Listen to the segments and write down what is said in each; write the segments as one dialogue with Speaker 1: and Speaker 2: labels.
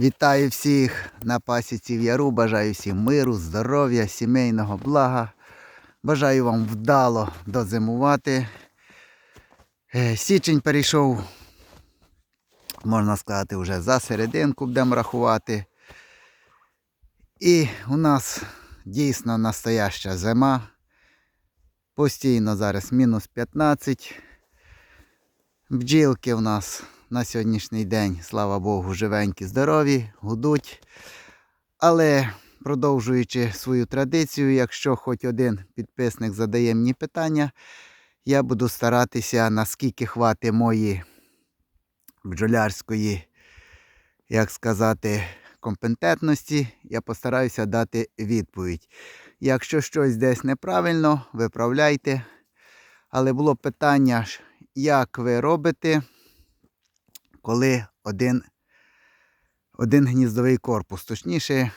Speaker 1: Вітаю всіх на пасіці в яру. Бажаю всім миру, здоров'я, сімейного блага. Бажаю вам вдало дозимувати. Е, Січень перейшов, можна сказати, вже за серединку будемо рахувати. І у нас дійсно настояща зима. Постійно зараз мінус 15. Бджілки в нас на сьогоднішній день, слава Богу, живенькі, здорові, гудуть. Але продовжуючи свою традицію, якщо хоч один підписник задає мені питання, я буду старатися, наскільки хватить мої бджолярської, як сказати, компетентності, я постараюся дати відповідь. Якщо щось десь неправильно, виправляйте. Але було питання, як ви робите, коли один, один гніздовий корпус, точніше,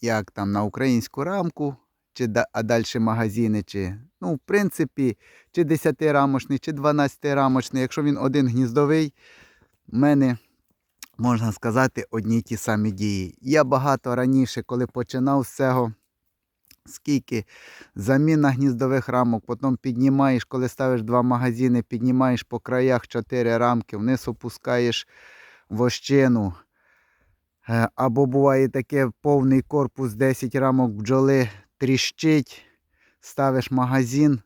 Speaker 1: як там на українську рамку, чи, а далі магазини, чи, ну, в принципі, чи 10-рамочний, чи 12-рамочний, якщо він один гніздовий, в мене, можна сказати, одні й ті самі дії. Я багато раніше, коли починав з цього, скільки заміна гніздових рамок, потім піднімаєш, коли ставиш два магазини, піднімаєш по краях 4 рамки, вниз опускаєш вощину. Е, Або буває таке повний корпус 10 рамок бджоли тріщить, ставиш магазин,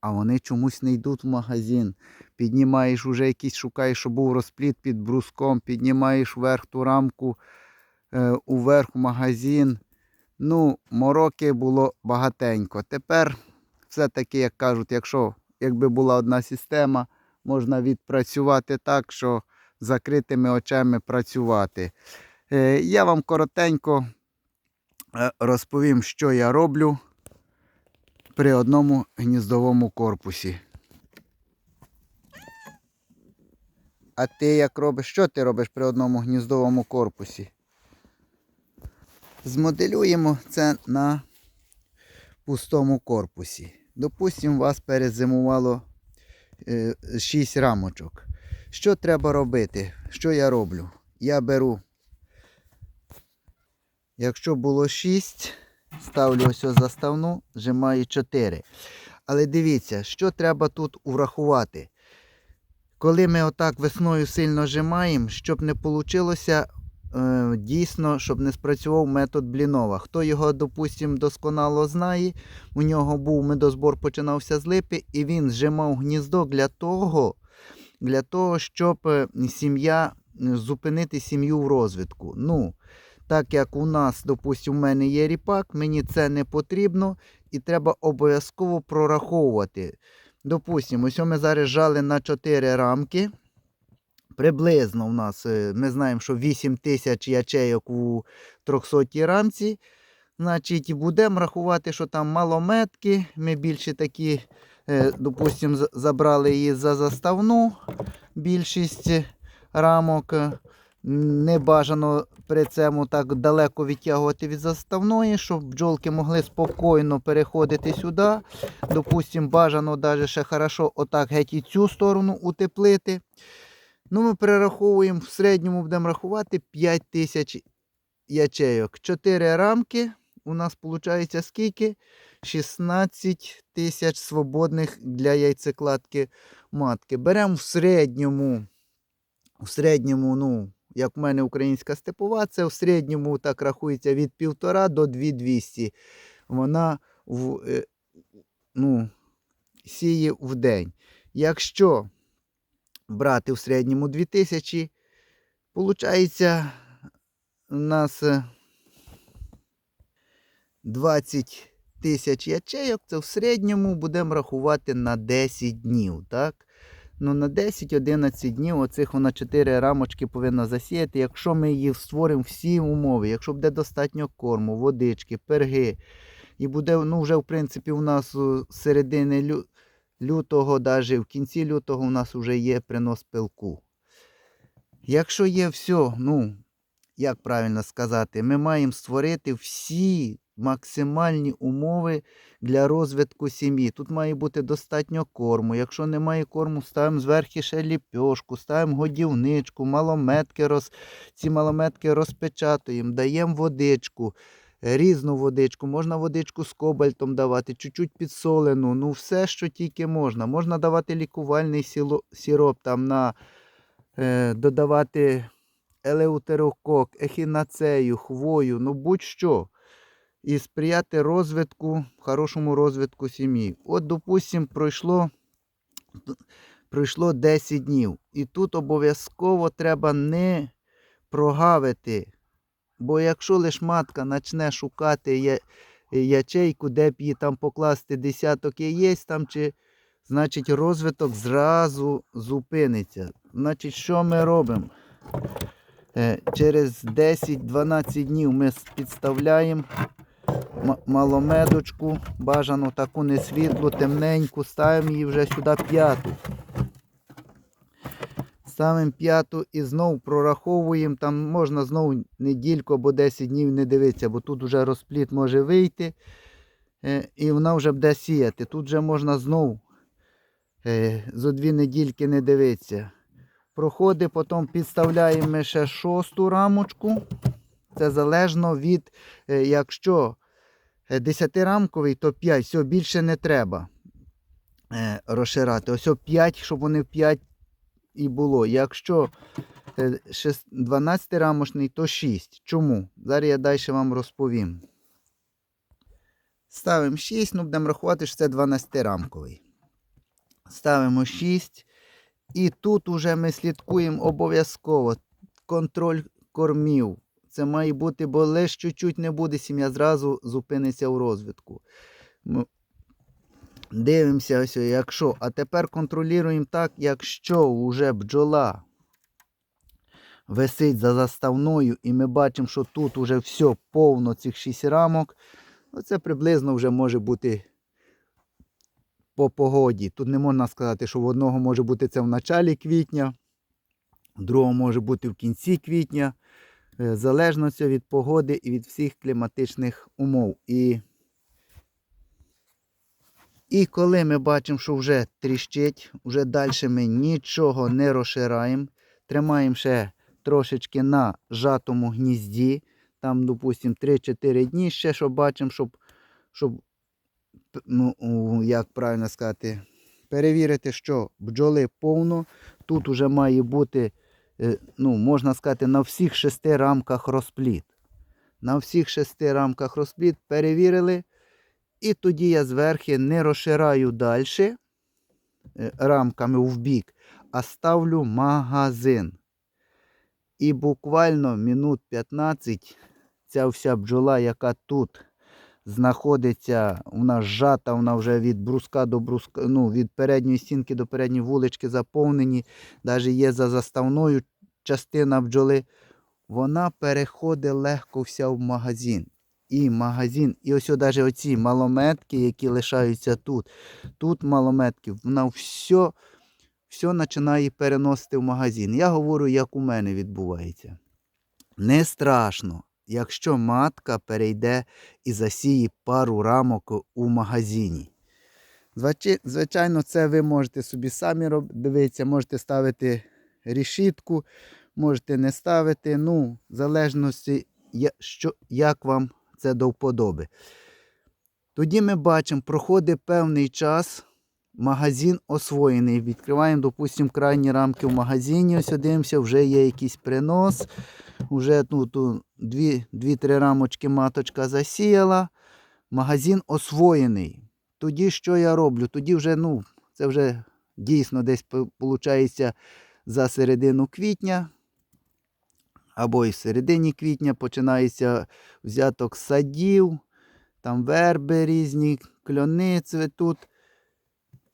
Speaker 1: а вони чомусь не йдуть в магазин. Піднімаєш уже якийсь, шукаєш, щоб був розпліт під бруском, піднімаєш вверх ту рамку, е, уверх магазин. Ну, мороки було багатенько. Тепер все-таки, як кажуть, якщо якби була одна система, можна відпрацювати так, що закритими очами працювати. Е, Я вам коротенько е, розповім, що я роблю при одному гніздовому корпусі. А ти як робиш? Що ти робиш при одному гніздовому корпусі? Змоделюємо це на пустому корпусі. Допустимо, у вас перезимувало 6 рамочок. Що треба робити? Що я роблю? Я беру, якщо було 6, ставлю ось заставну, зжимаю 4. Але дивіться, що треба тут урахувати. Коли ми отак весною сильно зжимаємо, щоб не вийшло е, дійсно, щоб не спрацював метод Блінова. Хто його, допустимо, досконало знає, у нього був медозбор починався з липи, і він зжимав гніздо для того, для того, щоб е, сім'я е, зупинити сім'ю в розвитку. Ну, так як у нас, допустимо, у мене є ріпак, мені це не потрібно, і треба обов'язково прораховувати. Допустимо, ось ми зараз жали на 4 рамки. Приблизно у нас, е, ми знаємо, що 8 тисяч ячейок у 300 рамці. Значить, будемо рахувати, що там малометки. Ми більше такі, е, допустимо, забрали її за заставну більшість рамок. Не бажано при цьому так далеко відтягувати від заставної, щоб бджолки могли спокійно переходити сюди. Допустимо, бажано навіть ще хорошо отак геть і цю сторону утеплити. Ну, ми перераховуємо в середньому будемо рахувати 5 тисяч ячейок. 4 рамки. У нас виходить скільки? 16 тисяч свободних для яйцекладки матки. Беремо в середньому, в середньому, ну, як в мене українська степова, це в середньому так рахується від 1,5 до 2,200. Вона в, е, ну, сіє в день. Якщо брати в середньому 2000, виходить, у нас е, 20 тисяч ячейок, це в середньому будемо рахувати на 10 днів. так? Ну, на 10-11 днів оцих вона 4 рамочки повинна засіяти. Якщо ми її створимо всі умови, якщо буде достатньо корму, водички, перги, і буде, ну, вже, в принципі, у нас з середини лютого, навіть в кінці лютого, у нас вже є принос пилку. Якщо є все, ну, як правильно сказати, ми маємо створити всі максимальні умови для розвитку сім'ї. Тут має бути достатньо корму. Якщо немає корму, ставимо зверху ще ліпьошку, ставимо годівничку, малометки роз... ці малометки розпечатуємо, даємо водичку, різну водичку, можна водичку з кобальтом давати, чуть-чуть підсолену, ну все, що тільки можна. Можна давати лікувальний сіло... сироп, там на е, додавати елеутерокок, ехінацею, хвою, ну будь-що. І сприяти розвитку, хорошому розвитку сім'ї. От, допустимо, пройшло, пройшло 10 днів. І тут обов'язково треба не прогавити. Бо якщо лиш матка почне шукати ячейку, де б її там покласти десяток яєць, там чи, значить розвиток зразу зупиниться. Значить, що ми робимо? Е, Через 10-12 днів ми підставляємо маломедочку, бажану таку не світлу, темненьку, ставимо її вже сюди п'яту. Ставимо п'яту і знову прораховуємо. Там можна знову недільку або 10 днів не дивитися, бо тут вже розпліт може вийти. е, І вона вже буде сіяти. Тут вже можна знову е, зо дві недільки не дивитися. Проходить, потім підставляємо ми ще шосту рамочку. Це залежно від, е, якщо 10-рамковий, то 5, все, більше не треба розширати. Ось 5, щоб вони в 5 і було. Якщо 12-рамочний, то 6. Чому? Зараз я далі вам розповім. Ставимо 6, ну будемо рахувати, що це 12-рамковий. Ставимо 6. І тут уже ми слідкуємо обов'язково контроль кормів. Це має бути, бо лише чуть-чуть не буде, сім'я зразу зупиниться в розвитку. Дивимося, ось, якщо. А тепер контролюємо так, якщо вже бджола висить за заставною, і ми бачимо, що тут вже все повно цих 6 рамок, оце приблизно вже може бути по погоді. Тут не можна сказати, що в одного може бути це в началі квітня, в другого може бути в кінці квітня. Е, Залежно це від погоди і від всіх кліматичних умов. І, і коли ми бачимо, що вже тріщить, вже далі ми нічого не розшираємо, тримаємо ще трошечки на жатому гнізді, там, допустимо, 3-4 дні ще, щоб бачимо, щоб, щоб ну, як правильно сказати, перевірити, що бджоли повно. Тут вже має бути, е, ну, можна сказати, на всіх шести рамках розпліт. На всіх шести рамках розпліт перевірили. І тоді я зверху не розшираю далі е, рамками в бік, а ставлю магазин. І буквально минут 15 ця вся бджола, яка тут знаходиться, вона зжата, вона вже від бруска до бруска, ну, від передньої стінки до передньої вулички заповнені, навіть є за заставною частина бджоли, вона переходить легко вся в магазин. І магазин, і ось навіть оці малометки, які лишаються тут. Тут малометки, вона все, все починає переносити в магазин. Я говорю, як у мене відбувається. Не страшно, якщо матка перейде і засіє пару рамок у магазині. Звичайно, це ви можете собі самі дивитися, можете ставити рішітку, можете не ставити. Ну, в залежності, що, як вам це до вподоби. Тоді ми бачимо, проходить певний час, магазин освоєний. Відкриваємо, допустимо, крайні рамки в магазині, ось дивимося, вже є якийсь принос. Уже ну, ту дві- дві-три рамочки маточка засіяла. Магазин освоєний. Тоді що я роблю? Тоді вже, ну, це вже дійсно десь виходить за середину квітня. Або і в середині квітня починається взяток садів, там верби різні, кляни цвітуть.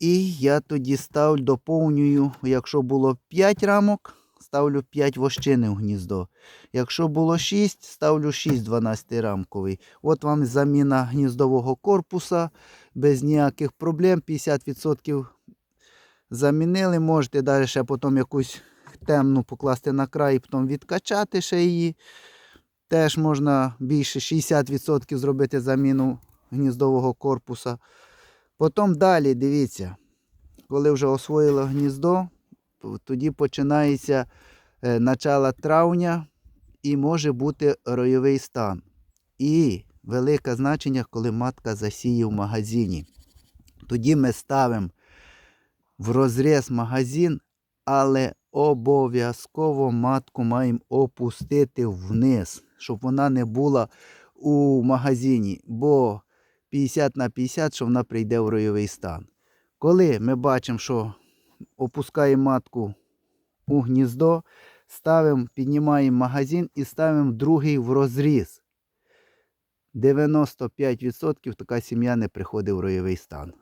Speaker 1: І я тоді ставлю, доповнюю, якщо було 5 рамок, ставлю 5 вощини в гніздо. Якщо було 6, ставлю 6 12-рамковий. От вам заміна гніздового корпуса без ніяких проблем. 50% замінили. Можете далі ще потім якусь темну покласти на край і потім відкачати ще її. Теж можна більше 60% зробити заміну гніздового корпуса. Потім далі, дивіться, коли вже освоїло гніздо, тоді починається е, начало травня і може бути ройовий стан. І велике значення, коли матка засіє в магазині. Тоді ми ставимо в розріз магазин, але обов'язково матку маємо опустити вниз, щоб вона не була у магазині, бо 50 на 50, що вона прийде в ройовий стан. Коли ми бачимо, що опускаємо матку у гніздо, ставимо, піднімаємо магазин і ставимо другий в розріз. 95% така сім'я не приходить в ройовий стан.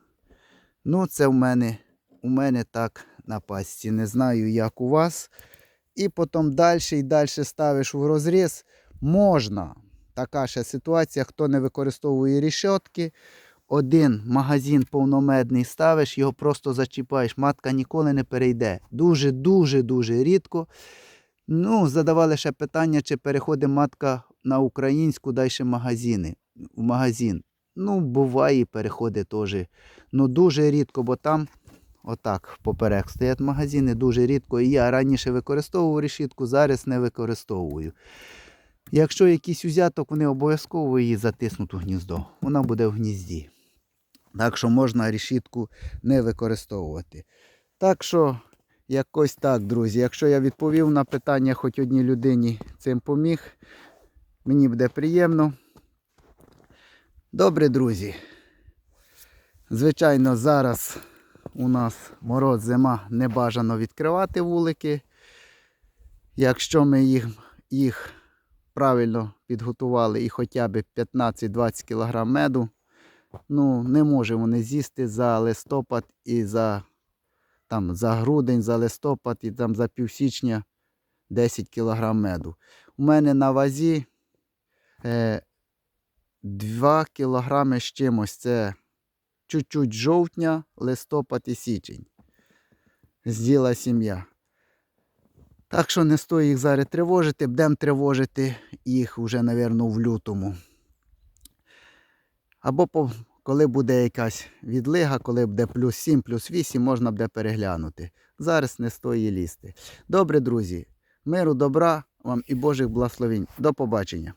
Speaker 1: Ну, це в мене, у мене так на пасті. Не знаю, як у вас. І потім далі і далі ставиш в розріз. Можна. Така ще ситуація, хто не використовує рішотки. Один магазин повномедний ставиш, його просто зачіпаєш. Матка ніколи не перейде. Дуже-дуже дуже рідко. Ну, задавали ще питання, чи переходить матка на українську далі магазини. В магазин. Ну, буває, переходить теж. Ну, дуже рідко, бо там отак поперек стоять магазини, дуже рідко. І я раніше використовував решітку, зараз не використовую. Якщо якийсь узяток, вони обов'язково її затиснуть у гніздо. Вона буде в гнізді. Так що можна решітку не використовувати. Так що, якось так, друзі. Якщо я відповів на питання хоч одній людині цим поміг, мені буде приємно. Добре, друзі. Звичайно, зараз у нас мороз, зима, не бажано відкривати вулики. Якщо ми їх, їх правильно підготували і хоча б 15-20 кг меду, ну, не може вони з'їсти за листопад і за, там, за грудень, за листопад і там, за півсічня 10 кг меду. У мене на вазі е, 2 кг з чимось. Це чуть-чуть жовтня, листопад і січень. Зділа сім'я. Так що не стоїть їх зараз тривожити, будемо тривожити їх вже, мабуть, в лютому. Або по, коли буде якась відлига, коли буде плюс 7, плюс 8, можна буде переглянути. Зараз не стоїть лізти. Добре, друзі, миру, добра вам і Божих благословень. До побачення.